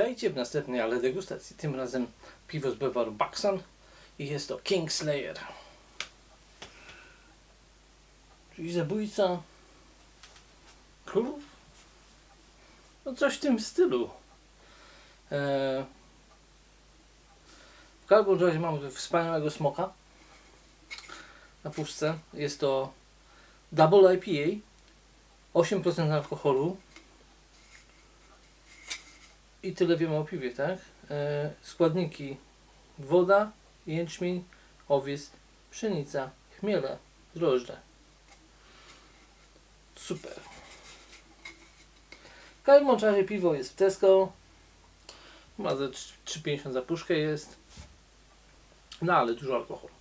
Witajcie w następnej ale degustacji. Tym razem piwo z Bewaru Buxton i jest to Kingslayer. Czyli zabójca królów? No coś w tym stylu. Eee, w każdym razie mamy wspaniałego smoka na puszce. Jest to Double IPA, 8% alkoholu. I tyle wiemy o piwie, tak? E, składniki woda, jęczmień, owiec, pszenica, chmiele, drożdże. Super. W każdym razie piwo jest w Tesco. Ma ze 3,50 za puszkę jest. No ale dużo alkoholu.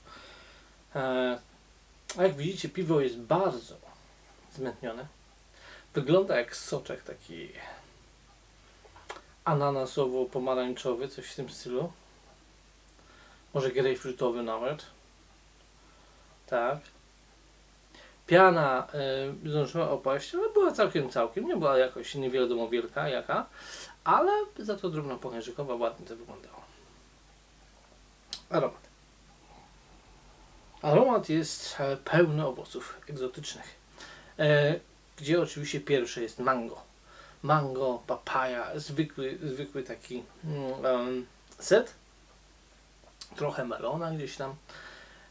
E, a jak widzicie piwo jest bardzo zmętnione. Wygląda jak soczek taki ananasowo-pomarańczowy, coś w tym stylu. Może grejpfrutowy nawet. Tak. Piana y, zdążyła opaść, ale była całkiem, całkiem. Nie była jakoś nie wiadomo wielka jaka, ale za to drobno pącherzykowa ładnie to wyglądało. Aromat. Aromat jest e, pełny owoców egzotycznych, e, gdzie oczywiście pierwsze jest mango mango, papaja, zwykły, zwykły taki em, set, trochę melona gdzieś tam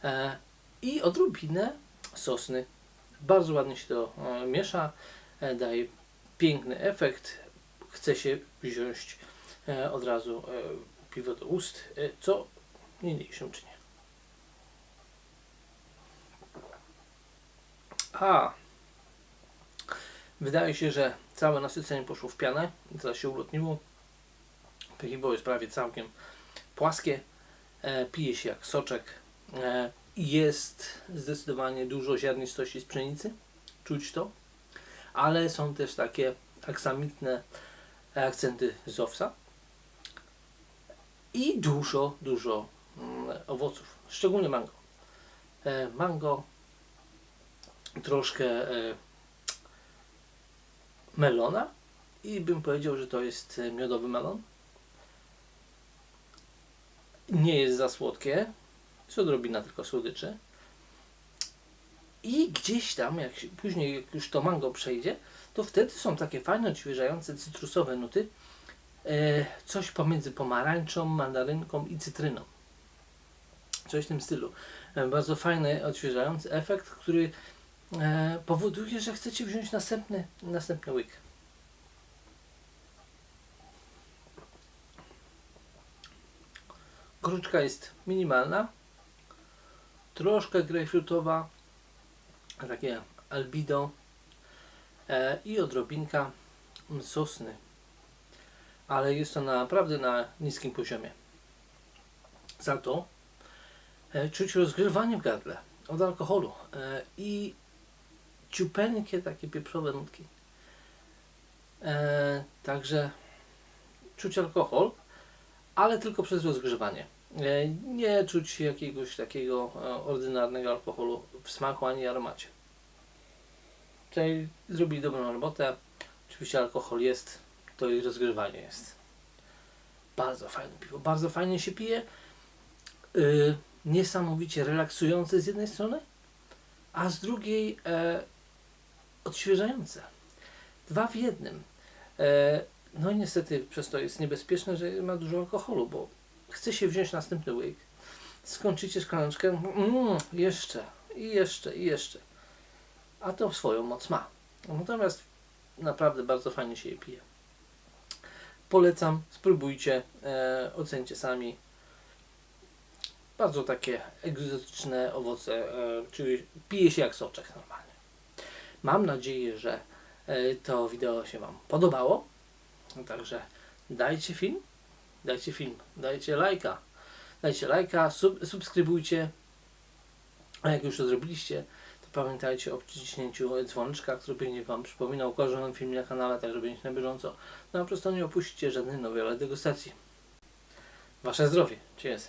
e, i odrobinę sosny. Bardzo ładnie się to e, miesza, e, daje piękny efekt. Chce się wziąć e, od razu e, piwo do ust, e, co niniejszym czynię. A, Wydaje się, że całe nasycenie poszło w pianę, teraz się ulotniło. Piwo jest prawie całkiem płaskie, e, pije się jak soczek. E, jest zdecydowanie dużo ziarnistości z pszenicy, czuć to, ale są też takie aksamitne akcenty z owsa i dużo, dużo mm, owoców, szczególnie mango. E, mango, troszkę e, melona i bym powiedział, że to jest e, miodowy melon. Nie jest za słodkie, jest odrobina tylko słodyczy. I gdzieś tam, jak się, później jak już to mango przejdzie, to wtedy są takie fajne, odświeżające, cytrusowe nuty. E, coś pomiędzy pomarańczą, mandarynką i cytryną. Coś w tym stylu. E, bardzo fajny, odświeżający efekt, który powoduje, że chcecie wziąć następny, następny łyk. Goryczka jest minimalna, troszkę grejpfrutowa, takie albido e, i odrobinka sosny, ale jest to naprawdę na niskim poziomie. Za to e, czuć rozgrzewanie w gardle od alkoholu e, i ciupeńkie takie pieprzowe nutki. E, także czuć alkohol, ale tylko przez rozgrzewanie. E, Nie czuć jakiegoś takiego e, ordynarnego alkoholu w smaku ani aromacie. Tutaj zrobili dobrą robotę. Oczywiście alkohol jest, to i rozgrzewanie jest. Bardzo fajne piwo, bardzo fajnie się pije. Yy, niesamowicie relaksujące z jednej strony, a z drugiej e, odświeżające. Dwa w jednym. E, no i niestety przez to jest niebezpieczne, że ma dużo alkoholu, bo chce się wziąć następny łyk, skończycie szklaneczkę, mm, jeszcze, i jeszcze, i jeszcze. A to swoją moc ma. Natomiast naprawdę bardzo fajnie się je pije. Polecam, spróbujcie, e, ocencie sami. Bardzo takie egzotyczne owoce, e, czyli pije się jak soczek normalnie. Mam nadzieję, że e, to wideo się Wam podobało. Także dajcie film, dajcie film, dajcie lajka, dajcie lajka, sub, subskrybujcie. A jak już to zrobiliście, to pamiętajcie o przyciśnięciu dzwoneczka, który będzie Wam przypominał o każdym filmie na kanale, tak żeby być na bieżąco. No a po prostu nie opuścicie żadnej nowej degustacji. Wasze zdrowie. Cheers.